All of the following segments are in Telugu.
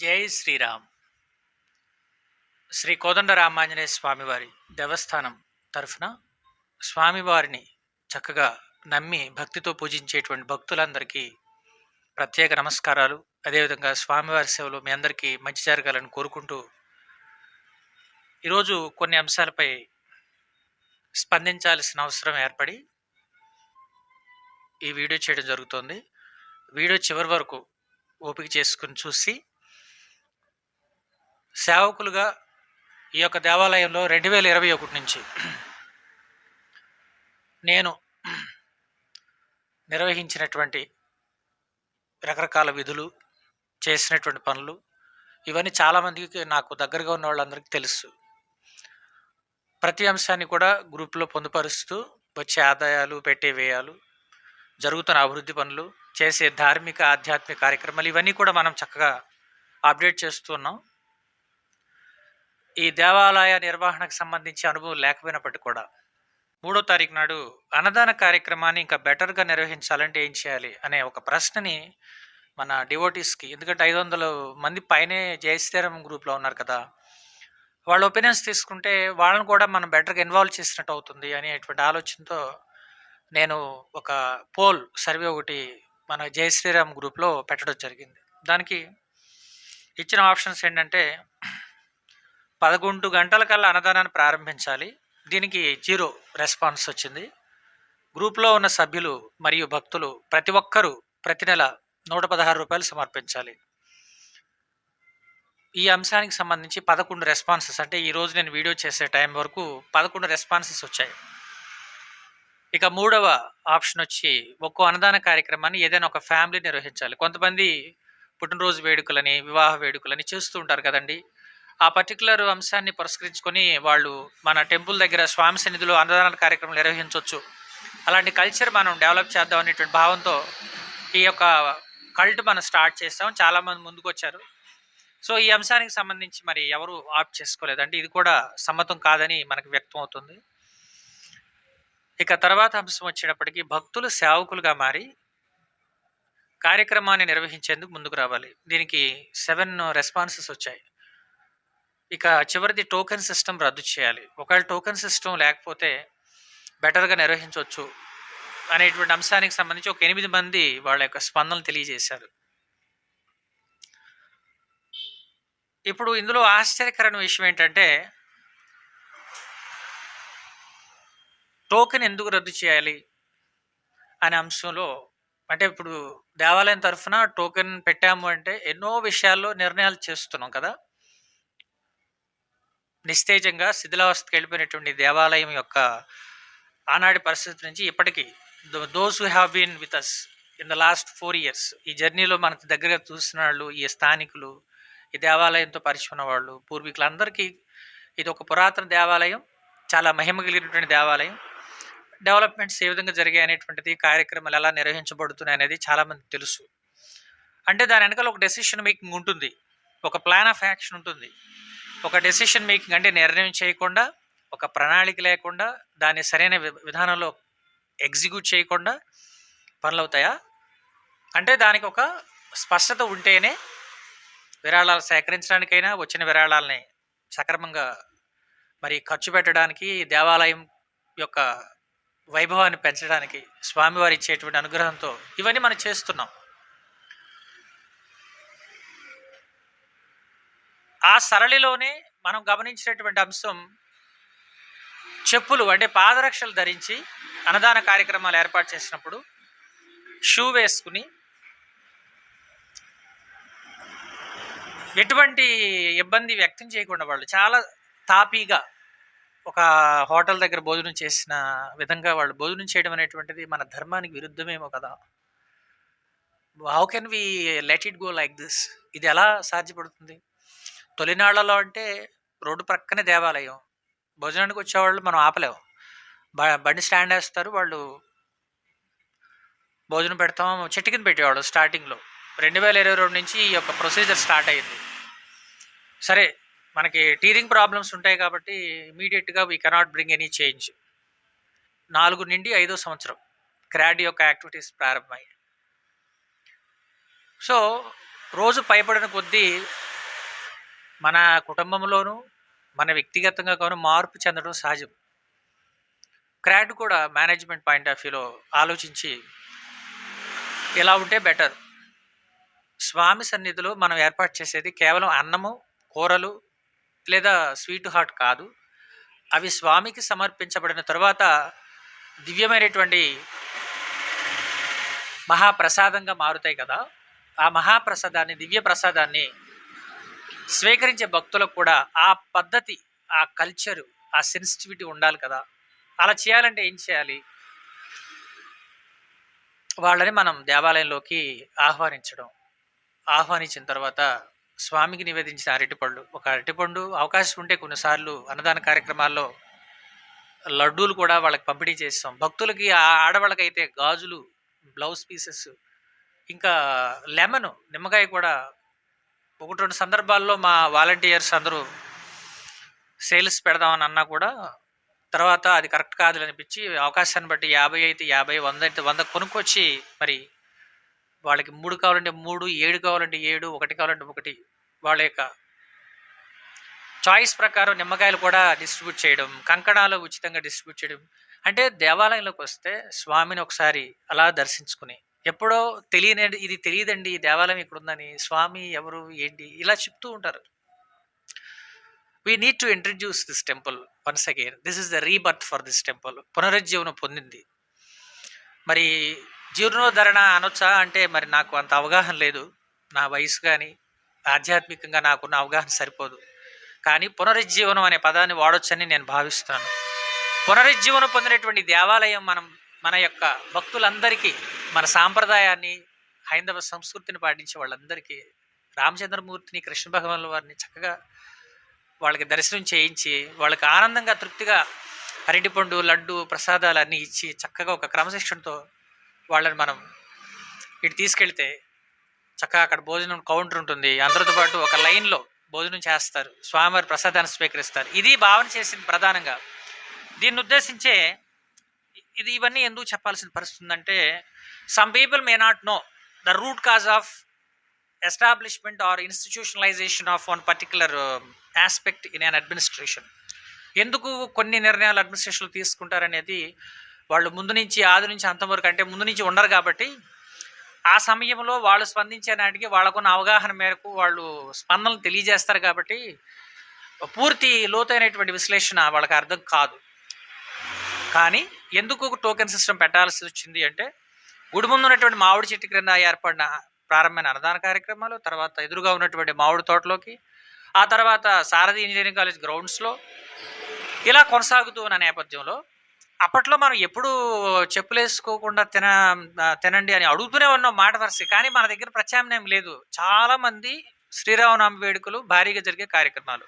జై శ్రీరామ్. శ్రీ కోదండ రామాంజనేయ స్వామివారి దేవస్థానం తరఫున స్వామివారిని చక్కగా నమ్మి భక్తితో పూజించేటువంటి భక్తులందరికీ ప్రత్యేక నమస్కారాలు. అదేవిధంగా స్వామివారి సేవలు మీ అందరికీ మంచి జరగాలని కోరుకుంటూ ఈరోజు కొన్ని అంశాలపై స్పందించాల్సిన అవసరం ఏర్పడి ఈ వీడియో చేయడం జరుగుతుంది. వీడియో చివరి వరకు ఓపిక చేసుకుని చూసి సేవకులుగా ఈ యొక్క దేవాలయంలో రెండు వేల ఇరవై ఒకటి నుంచి నేను నిర్వహించినటువంటి రకరకాల విధులు చేసినటువంటి పనులు ఇవన్నీ చాలామందికి నాకు దగ్గరగా ఉన్న వాళ్ళందరికీ తెలుసు. ప్రతి అంశాన్ని కూడా గ్రూప్లో పొందుపరుస్తూ వచ్చే ఆదాయాలు పెట్టే వ్యయాలు జరుగుతున్న అభివృద్ధి పనులు చేసే ధార్మిక ఆధ్యాత్మిక కార్యక్రమాలు ఇవన్నీ కూడా మనం చక్కగా అప్డేట్ చేస్తున్నాం ఈ దేవాలయ నిర్వహణకు సంబంధించి అనుభవం లేకపోయినప్పటికీ కూడా మూడో తారీఖు నాడు అన్నదాన కార్యక్రమాన్ని ఇంకా బెటర్గా నిర్వహించాలంటే ఏం చేయాలి అనే ఒక ప్రశ్నని మన డివోటీస్కి ఎందుకంటే ఐదు వందల మంది పైనే జయశ్రీరామ్ గ్రూప్లో ఉన్నారు కదా వాళ్ళ ఒపీనియన్స్ తీసుకుంటే వాళ్ళని కూడా మనం బెటర్గా ఇన్వాల్వ్ చేసినట్టు అవుతుంది అనేటువంటి ఆలోచనతో నేను ఒక పోల్ సర్వే ఒకటి మన జయశ్రీరామ్ గ్రూప్లో పెట్టడం జరిగింది. దానికి ఇచ్చిన ఆప్షన్స్ ఏంటంటే పదకొండు గంటల కల్లా అన్నదానాన్ని ప్రారంభించాలి. దీనికి జీరో రెస్పాన్స్ వచ్చింది. గ్రూప్లో ఉన్న సభ్యులు మరియు భక్తులు ప్రతి ఒక్కరూ ప్రతి నెల నూట పదహారు రూపాయలు సమర్పించాలి. ఈ అంశానికి సంబంధించి పదకొండు రెస్పాన్సెస్ అంటే ఈరోజు నేను వీడియో చేసే టైం వరకు పదకొండు రెస్పాన్సెస్ వచ్చాయి. ఇక మూడవ ఆప్షన్ వచ్చి ఒక్కో అన్నదాన కార్యక్రమాన్ని ఏదైనా ఒక ఫ్యామిలీ నిర్వహించాలి. కొంతమంది పుట్టినరోజు వేడుకలని వివాహ వేడుకలని చేస్తూ ఉంటారు కదండి. ఆ పర్టికులర్ అంశాన్ని పురస్కరించుకొని వాళ్ళు మన టెంపుల్ దగ్గర స్వామి సన్నిధిలో అన్నదాన కార్యక్రమం నిర్వహించవచ్చు. అలాంటి కల్చర్ మనం డెవలప్ చేద్దాం అనేటువంటి భావంతో ఈ యొక్క కల్ట్ మనం స్టార్ట్ చేస్తాం చాలామంది ముందుకు వచ్చారు సో ఈ అంశానికి సంబంధించి మరి ఎవరు ఆప్ట్ చేసుకోలేదు? అంటే ఇది కూడా సమ్మతం కాదని మనకు వ్యక్తం అవుతుంది ఇక తర్వాత అంశం వచ్చేటప్పటికి భక్తులు సేవకులుగా మారి కార్యక్రమాన్ని నిర్వహించేందుకు ముందుకు రావాలి. దీనికి సెవెన్ రెస్పాన్సెస్ వచ్చాయి. ఇక చివరిది టోకెన్ సిస్టమ్ రద్దు చేయాలి. ఒకవేళ టోకెన్ సిస్టమ్ లేకపోతే బెటర్గా నిర్వహించవచ్చు అనేటువంటి అంశానికి సంబంధించి ఒక ఎనిమిది మంది వాళ్ళ యొక్క స్పందనలు తెలియజేశారు. ఇప్పుడు ఇందులో ఆశ్చర్యకరమైన విషయం ఏంటంటే టోకెన్ ఎందుకు రద్దు చేయాలి అనే అంశంలో అంటే ఇప్పుడు దేవాలయం తరఫున టోకెన్ పెట్టాము అంటే ఎన్నో విషయాల్లో నిర్ణయాలు చేస్తున్నాం కదా. నిస్తేజంగా శిథిలావస్థకి వెళ్ళిపోయినటువంటి దేవాలయం యొక్క ఆనాటి పరిస్థితి నుంచి ఇప్పటికీ those who have been with us in the last four years ఈ జర్నీలో మనకు దగ్గరగా చూసిన వాళ్ళు ఈ స్థానికులు ఈ దేవాలయంతో పరిచయం ఉన్న వాళ్ళు పూర్వీకులందరికీ ఇది ఒక పురాతన దేవాలయం చాలా మహిమ కలిగినటువంటి దేవాలయం. డెవలప్మెంట్స్ ఏ విధంగా జరిగాయి అనేటువంటిది కార్యక్రమాలు ఎలా నిర్వహించబడుతున్నాయి అనేది చాలామంది తెలుసు. అంటే దాని వెనకాల ఒక డెసిషన్ మేకింగ్ ఉంటుంది. ఒక ప్లాన్ ఆఫ్ యాక్షన్ ఉంటుంది. ఒక డెసిషన్ మేకింగ్ అంటే నిర్ణయం చేయకుండా ఒక ప్రణాళిక లేకుండా దాన్ని సరైన వి- విధానంలో ఎగ్జిక్యూట్ చేయకుండా పనులు అవుతాయా? అంటే దానికి ఒక స్పష్టత ఉంటేనే విరాళాలు సేకరించడానికైనా వచ్చిన విరాళాలని సక్రమంగా మరి ఖర్చు పెట్టడానికి దేవాలయం యొక్క వైభవాన్ని పెంచడానికి స్వామివారు ఇచ్చేటువంటి అనుగ్రహంతో ఇవన్నీ మనం చేస్తున్నాం. ఆ సరళిలోనే మనం గమనించినటువంటి అంశం చెప్పులు అంటే పాదరక్షలు ధరించి అన్నదాన కార్యక్రమాలు ఏర్పాటు చేసినప్పుడు షూ వేసుకుని ఎటువంటి ఇబ్బంది వ్యక్తం చేయకుండా వాళ్ళు చాలా తాపీగా ఒక హోటల్ దగ్గర భోజనం చేసిన విధంగా వాళ్ళు భోజనం చేయడం అనేటువంటిది మన ధర్మానికి విరుద్ధమేమో కదా. How can we let it go like this ఇది ఎలా సాధ్యపడుతుంది? తొలినాళ్ళలో అంటే రోడ్డు ప్రక్కనే దేవాలయం. భోజనానికి వచ్చేవాళ్ళు మనం ఆపలేము బ బండి స్టాండ్ వేస్తారు. వాళ్ళు భోజనం పెడతాం. చెట్టు కింద పెట్టేవాళ్ళు స్టార్టింగ్లో. రెండు వేల ఇరవై రెండు నుంచి ఈ యొక్క ప్రొసీజర్ స్టార్ట్ అయింది. సరే మనకి టీరింగ్ ప్రాబ్లమ్స్ ఉంటాయి కాబట్టి ఇమీడియట్గా we cannot bring any change. నాలుగు నుండి ఐదో సంవత్సరం క్రాడ్ యొక్క యాక్టివిటీస్ ప్రారంభమయ్యాయి. సో రోజు పైపడిన కొద్దీ మన కుటుంబంలోనూ మన వ్యక్తిగతంగా కాను మార్పు చెందడం సహజం. క్రాడ్ కూడా మేనేజ్మెంట్ పాయింట్ ఆఫ్ వ్యూలో ఆలోచించి ఇలా ఉంటే బెటర్. స్వామి సన్నిధిలో మనం ఏర్పాటు చేసేది కేవలం అన్నము కూరలు లేదా స్వీట్ హార్ట్ కాదు. అవి స్వామికి సమర్పించబడిన తర్వాత దివ్యమైనటువంటి మహాప్రసాదంగా మారుతాయి కదా. ఆ మహాప్రసాదాన్ని దివ్య ప్రసాదాన్ని స్వీకరించే భక్తులకు కూడా ఆ పద్ధతి ఆ కల్చరు ఆ సెన్సిటివిటీ ఉండాలి కదా. అలా చేయాలంటే ఏం చేయాలి? వాళ్ళని మనం దేవాలయంలోకి ఆహ్వానించడం. ఆహ్వానించిన తర్వాత స్వామికి నివేదించిన అరటిపళ్ళు. ఒక అరటిపండు అవకాశం ఉంటే కొన్నిసార్లు అన్నదాన కార్యక్రమాల్లో లడ్డూలు కూడా వాళ్ళకి పంపిణీ చేస్తాం. భక్తులకి ఆ ఆడవాళ్ళకైతే గాజులు బ్లౌజ్ పీసెస్ ఇంకా లెమన్ నిమ్మకాయ కూడా ఒకటి రెండు సందర్భాల్లో మా వాలంటీర్స్ అందరూ సేల్స్ పెడదామని అన్నా కూడా తర్వాత అది కరెక్ట్ కాదు అనిపించి అవకాశాన్ని బట్టి యాభై అయితే యాభై వంద అయితే వంద కొనుక్కొచ్చి మరి వాళ్ళకి మూడు కావాలంటే మూడు ఏడు కావాలంటే ఏడు ఒకటి కావాలంటే ఒకటి వాళ్ళ యొక్క చాయిస్ ప్రకారం నిమ్మకాయలు కూడా డిస్ట్రిబ్యూట్ చేయడం కంకణాలు ఉచితంగా డిస్ట్రిబ్యూట్ చేయడం. అంటే దేవాలయంలోకి వస్తే స్వామిని ఒకసారి అలా దర్శించుకుని ఎప్పుడో తెలియని ఇది తెలియదండి ఈ దేవాలయం ఇక్కడ ఉందని స్వామి ఎవరు ఏంటి ఇలా చెప్తూ ఉంటారు. We need to introduce this temple once again this is the rebirth for this temple పునరుజ్జీవనం పొందింది. మరి జీర్ణోద్ధరణ అనొచ్చా అంటే మరి నాకు అంత అవగాహన లేదు. నా వయసు కానీ ఆధ్యాత్మికంగా నాకున్న అవగాహన సరిపోదు. కానీ పునరుజ్జీవనం అనే పదాన్ని వాడొచ్చని నేను భావిస్తున్నాను. పునరుజ్జీవనం పొందినటువంటి దేవాలయం మనం మన యొక్క భక్తులందరికీ మన సాంప్రదాయాన్ని హైందవ సంస్కృతిని పాటించే వాళ్ళందరికీ రామచంద్రమూర్తిని కృష్ణ భగవానుల వారిని చక్కగా వాళ్ళకి దర్శనం చేయించి వాళ్ళకి ఆనందంగా తృప్తిగా అరటిపండు లడ్డు ప్రసాదాలు అన్నీ ఇచ్చి చక్కగా ఒక క్రమశిక్షణతో వాళ్ళని మనం ఇటు తీసుకెళ్తే చక్కగా అక్కడ భోజనం కౌంటర్ ఉంటుంది. అందరితో పాటు ఒక లైన్లో భోజనం చేస్తారు. స్వామివారి ప్రసాదాన్ని స్వీకరిస్తారు. ఇది భావన చేసింది ప్రధానంగా. దీన్ని ఉద్దేశించే ఇది ఇవన్నీ ఎందుకు చెప్పాల్సిన పరిస్థితి ఉందంటే some people may not know the root cause of establishment or institutionalisation of one particular aspect in an administration ఎందుకు కొన్ని నిర్ణయాలు అడ్మినిస్ట్రేషన్లు తీసుకుంటారనేది వాళ్ళు ముందు నుంచి ఆది నుంచి అంతవరకు అంటే ముందు నుంచి ఉండరు కాబట్టి ఆ సమయంలో వాళ్ళు స్పందించే నాటికి వాళ్ళకున్న అవగాహన మేరకు వాళ్ళు స్పందనలు తెలియజేస్తారు కాబట్టి పూర్తి లోతైనటువంటి విశ్లేషణ వాళ్ళకి అర్థం కాదు. కానీ ఎందుకు ఒక టోకెన్ సిస్టమ్ పెట్టాల్సి వచ్చింది అంటే గుడి ముందు ఉన్నటువంటి మామిడి చెట్టు క్రింద ఏర్పడిన ప్రారంభమైన అన్నదాన కార్యక్రమాలు తర్వాత ఎదురుగా ఉన్నటువంటి మామిడి తోటలోకి ఆ తర్వాత సారథి ఇంజనీరింగ్ కాలేజ్ గ్రౌండ్స్లో ఇలా కొనసాగుతూ ఉన్న నేపథ్యంలో అప్పట్లో మనం ఎప్పుడు చెప్పులు వేసుకోకుండా తిన తినండి అని అడుగుతూనే ఉన్నాం మాట వరసి కానీ మన దగ్గర ప్రత్యామ్నాయం లేదు. చాలామంది శ్రీరామనామ వేడుకలు భారీగా జరిగే కార్యక్రమాలు.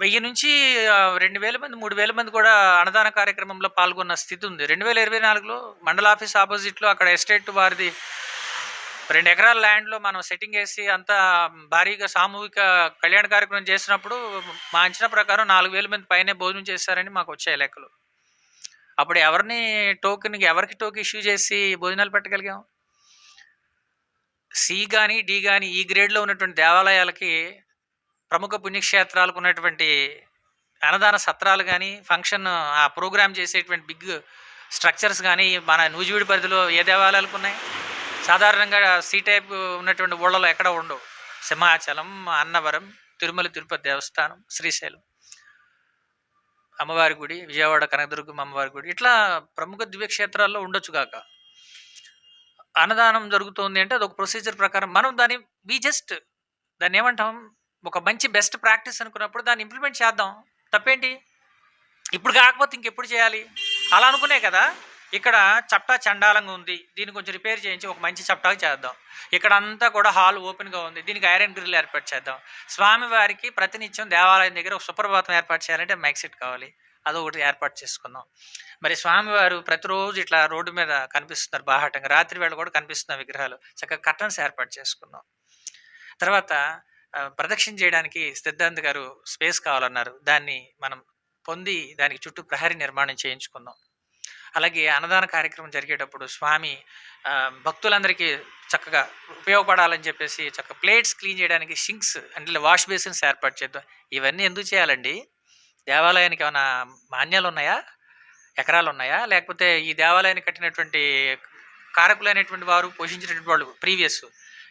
వెయ్యి నుంచి రెండు వేల మంది మూడు వేల మంది కూడా అన్నదాన కార్యక్రమంలో పాల్గొన్న స్థితి ఉంది. రెండు వేల ఇరవై నాలుగులో మండల ఆఫీస్ ఆపోజిట్లో అక్కడ ఎస్టేట్ వారిది రెండు ఎకరాల ల్యాండ్లో మనం సెట్టింగ్ వేసి అంతా భారీగా సామూహిక కళ్యాణ కార్యక్రమం చేసినప్పుడు మా అంచనా ప్రకారం నాలుగు వేల మంది పైనే భోజనం చేశారని మాకు వచ్చాయి లెక్కలు. అప్పుడు ఎవరిని టోకెన్ ఎవరికి టోకెన్ ఇష్యూ చేసి భోజనాలు పెట్టగలిగాం? సి కానీ డి కానీ ఈ గ్రేడ్లో ఉన్నటువంటి దేవాలయాలకి ప్రముఖ పుణ్యక్షేత్రాలకు ఉన్నటువంటి అన్నదాన సత్రాలు కానీ ఫంక్షన్ ఆ ప్రోగ్రామ్ చేసేటువంటి బిగ్ స్ట్రక్చర్స్ కానీ మన నూజివీడి పరిధిలో ఏ దేవాలయాలకు ఉన్నాయి? సాధారణంగా సీ టైప్ ఉన్నటువంటి ఊళ్ళలో ఎక్కడ ఉండవు. సింహాచలం అన్నవరం తిరుమల తిరుపతి దేవస్థానం శ్రీశైలం. అమ్మవారి గుడి విజయవాడ కనకదుర్గం అమ్మవారి గుడి ఇట్లా ప్రముఖ దివ్యక్షేత్రాల్లో ఉండొచ్చు కాక. అన్నదానం జరుగుతోంది అంటే అదొక ప్రొసీజర్ ప్రకారం మనం దాన్ని వి జస్ట్ దాన్ని ఏమంటాం? ఒక మంచి బెస్ట్ ప్రాక్టీస్ అనుకున్నప్పుడు దాన్ని ఇంప్లిమెంట్ చేద్దాం. తప్పేంటి? ఇప్పుడు కాకపోతే ఇంకెప్పుడు చేయాలి? అలా అనుకునే కదా. ఇక్కడ చప్టా చండాలంగా ఉంది. దీన్ని కొంచెం రిపేర్ చేయించి ఒక మంచి చప్టాగా చేద్దాం. ఇక్కడ అంతా కూడా హాల్ ఓపెన్గా ఉంది. దీనికి ఐరన్ గ్రిల్ ఏర్పాటు చేద్దాం. స్వామివారికి ప్రతినిత్యం దేవాలయం దగ్గర ఒక సుప్రభాతం ఏర్పాటు చేయాలంటే మైక్ సెట్ కావాలి. అదొకటి ఏర్పాటు చేసుకుందాం. మరి స్వామివారు ప్రతిరోజు ఇట్లా రోడ్డు మీద కనిపిస్తున్నారు బాహాటంగా. రాత్రి వేళ కూడా కనిపిస్తున్న విగ్రహాలు. చక్కగా కర్టన్స్ ఏర్పాటు చేసుకుందాం. తర్వాత ప్రదక్షిణ చేయడానికి సిద్ధాంత్ గారు స్పేస్ కావాలన్నారు. దాన్ని మనం పొంది దానికి చుట్టూ ప్రహరీ నిర్మాణం చేయించుకుందాం. అలాగే అన్నదాన కార్యక్రమం జరిగేటప్పుడు స్వామి భక్తులందరికీ చక్కగా ఉపయోగపడాలని చెప్పేసి చక్కగా ప్లేట్స్ క్లీన్ చేయడానికి షింక్స్ అంటే వాష్ బేసిన్స్ ఏర్పాటు చేద్దాం. ఇవన్నీ ఎందుకు చేయాలండి? దేవాలయానికి ఏమైనా మాన్యాలు ఉన్నాయా? ఎకరాలు ఉన్నాయా? లేకపోతే ఈ దేవాలయాన్ని కట్టినటువంటి కారకులైనటువంటి వారు పోషించినటువంటి వాళ్ళు ప్రీవియస్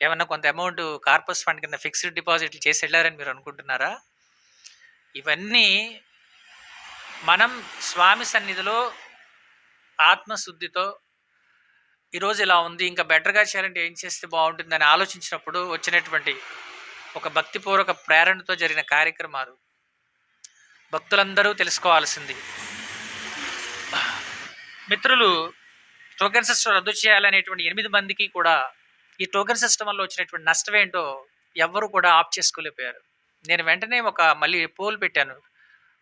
ఏమన్నా కొంత అమౌంట్ కార్పస్ ఫండ్ కింద ఫిక్స్డ్ డిపాజిట్లు చేసి వెళ్ళారని మీరు అనుకుంటున్నారా? ఇవన్నీ మనం స్వామి సన్నిధిలో ఆత్మశుద్ధితో ఈరోజు ఇలా ఉంది ఇంకా బెటర్గా చేయాలంటే ఏం చేస్తే బాగుంటుందని ఆలోచించినప్పుడు వచ్చినటువంటి ఒక భక్తిపూర్వక ప్రేరణతో జరిగిన కార్యక్రమాలు భక్తులందరూ తెలుసుకోవాల్సింది. మిత్రులు టోకెన్ సిస్టర్ రద్దు చేయాలనేటువంటి ఎనిమిది మందికి కూడా ఈ టోకెన్ సిస్టమ్ వల్ల వచ్చినటువంటి నష్టం ఏంటో ఎవ్వరు కూడా ఆప్ చేసుకోలేకపోయారు. నేను వెంటనే ఒక మళ్ళీ పోల్ పెట్టాను.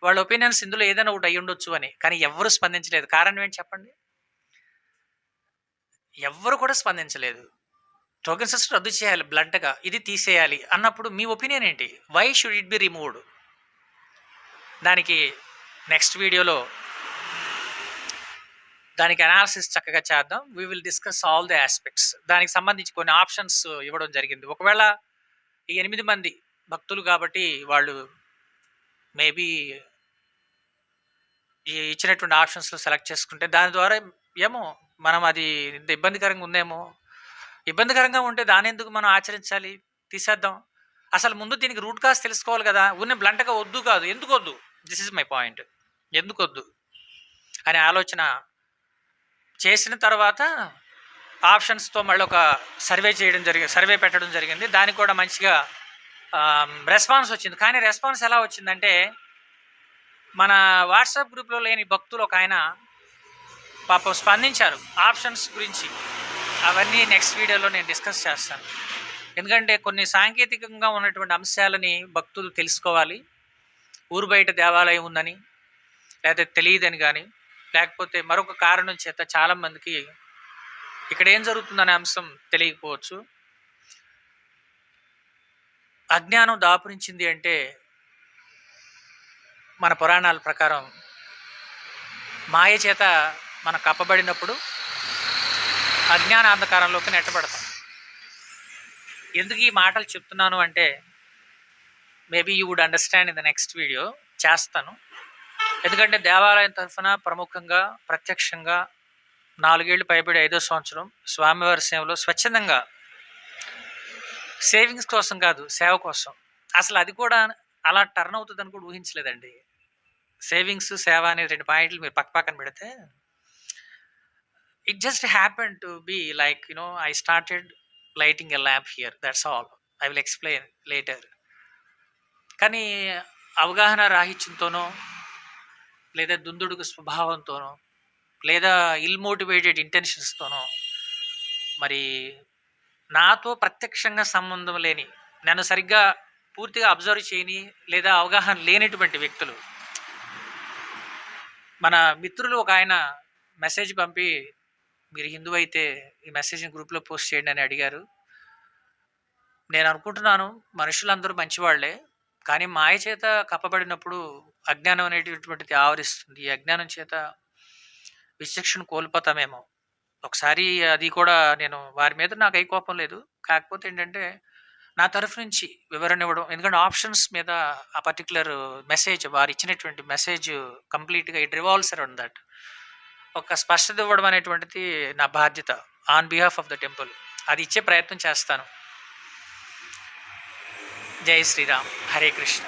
వాళ్ళ ఒపీనియన్స్ ఇందులో ఏదైనా ఒకటి అయ్యి ఉండొచ్చు అని కానీ ఎవ్వరూ స్పందించలేదు. కారణం ఏంటి చెప్పండి? ఎవ్వరు కూడా స్పందించలేదు. టోకెన్ సిస్టమ్ రద్దు చేయాలి బ్లంట్గా ఇది తీసేయాలి అన్నప్పుడు మీ ఒపీనియన్ ఏంటి? Why should it be removed దానికి నెక్స్ట్ వీడియోలో దానికి అనాలిసిస్ చక్కగా చేద్దాం. We will discuss all the aspects దానికి సంబంధించి కొన్ని ఆప్షన్స్ ఇవ్వడం జరిగింది. ఒకవేళ ఈ ఎనిమిది మంది భక్తులు కాబట్టి వాళ్ళు మేబీ ఈ ఇచ్చినటువంటి ఆప్షన్స్లో సెలెక్ట్ చేసుకుంటే దాని ద్వారా ఏమో మనం అది ఇంత ఇబ్బందికరంగా ఉందేమో ఇబ్బందికరంగా ఉంటే దాని ఎందుకు మనం ఆచరించాలి? తీసేద్దాం. అసలు ముందు దీనికి రూట్ కాస్ తెలుసుకోవాలి కదా. ఉన్న బ్లంట్గా వద్దు కాదు. ఎందుకు వద్దు? దిస్ ఇస్ మై పాయింట్ ఎందుకు వద్దు? అనే ఆలోచన చేసిన తర్వాత ఆప్షన్స్తో మళ్ళీ ఒక సర్వే చేయడం జరిగింది సర్వే పెట్టడం జరిగింది. దానికి కూడా మంచిగా రెస్పాన్స్ వచ్చింది. కానీ రెస్పాన్స్ ఎలా వచ్చిందంటే మన వాట్సాప్ గ్రూప్లో లేని భక్తులు ఒక ఆయన పాపం స్పందించారు. ఆప్షన్స్ గురించి. అవన్నీ నెక్స్ట్ వీడియోలో నేను డిస్కస్ చేస్తాను. ఎందుకంటే కొన్ని సాంకేతికంగా ఉన్నటువంటి అంశాలని భక్తులు తెలుసుకోవాలి. ఊరు బయట దేవాలయం ఉందని లేకపోతే తెలియదని కానీ లేకపోతే మరొక కారణం చేత చాలామందికి ఇక్కడ ఏం జరుగుతుందనే అంశం తెలియకపోవచ్చు. అజ్ఞానం దాపురించింది అంటే మన పురాణాల ప్రకారం మాయ చేత మన కప్పబడినప్పుడు అజ్ఞాన అంధకారంలోకి నెట్టబడతాం. ఎందుకు ఈ మాటలు చెప్తున్నాను అంటే maybe you would understand in the next video. చేస్తాను. ఎందుకంటే దేవాలయం తరఫున ప్రముఖంగా ప్రత్యక్షంగా నాలుగేళ్ళు పైబడి ఐదో సంవత్సరం స్వామివారి సేవలో స్వచ్ఛందంగా సేవింగ్స్ కోసం కాదు సేవ కోసం. అసలు అది కూడా అలా టర్న్ అవుతుందని కూడా ఊహించలేదండి. సేవింగ్స్ సేవ అనే రెండు పాయింట్లు మీరు పక్క పక్కన పెడితే it just happen to be like you know I started lighting a lamp here that's all I will explain later కానీ అవగాహన రాహిత్యంతోనో లేదా దుందుడుకు స్వభావంతోనో లేదా ఇల్ మోటివేటెడ్ ఇంటెన్షన్స్తోనో మరి నాతో ప్రత్యక్షంగా సంబంధం లేని నన్ను సరిగ్గా పూర్తిగా అబ్జర్వ్ చేయని లేదా అవగాహన లేనటువంటి వ్యక్తులు మన మిత్రులు ఒక ఆయన మెసేజ్ పంపి మీరు హిందూ అయితే ఈ మెసేజ్ని గ్రూప్లో పోస్ట్ చేయండి అని అడిగారు. నేను అనుకుంటున్నాను మనుషులందరూ మంచివాళ్ళే కానీ మాయ చేత కప్పబడినప్పుడు అజ్ఞానం అనేటటువంటిది ఆవరిస్తుంది. ఈ అజ్ఞానం చేత విచక్షణ కోల్పోతామేమో. ఒకసారి అది కూడా నేను వారి మీద నాకు ఏ కోపం లేదు. కాకపోతే ఏంటంటే నా తరఫు నుంచి వివరణ ఇవ్వడం ఎందుకంటే ఆప్షన్స్ మీద ఆ పర్టికులర్ మెసేజ్ వారు ఇచ్చినటువంటి మెసేజ్ కంప్లీట్గా ఇట్ రివాల్వ్స్ అరౌండ్ దట్ ఒక స్పష్టత ఇవ్వడం అనేటువంటిది నా బాధ్యత on behalf of the temple అది ఇచ్చే ప్రయత్నం చేస్తాను. జై శ్రీరామ్. హరే కృష్ణ.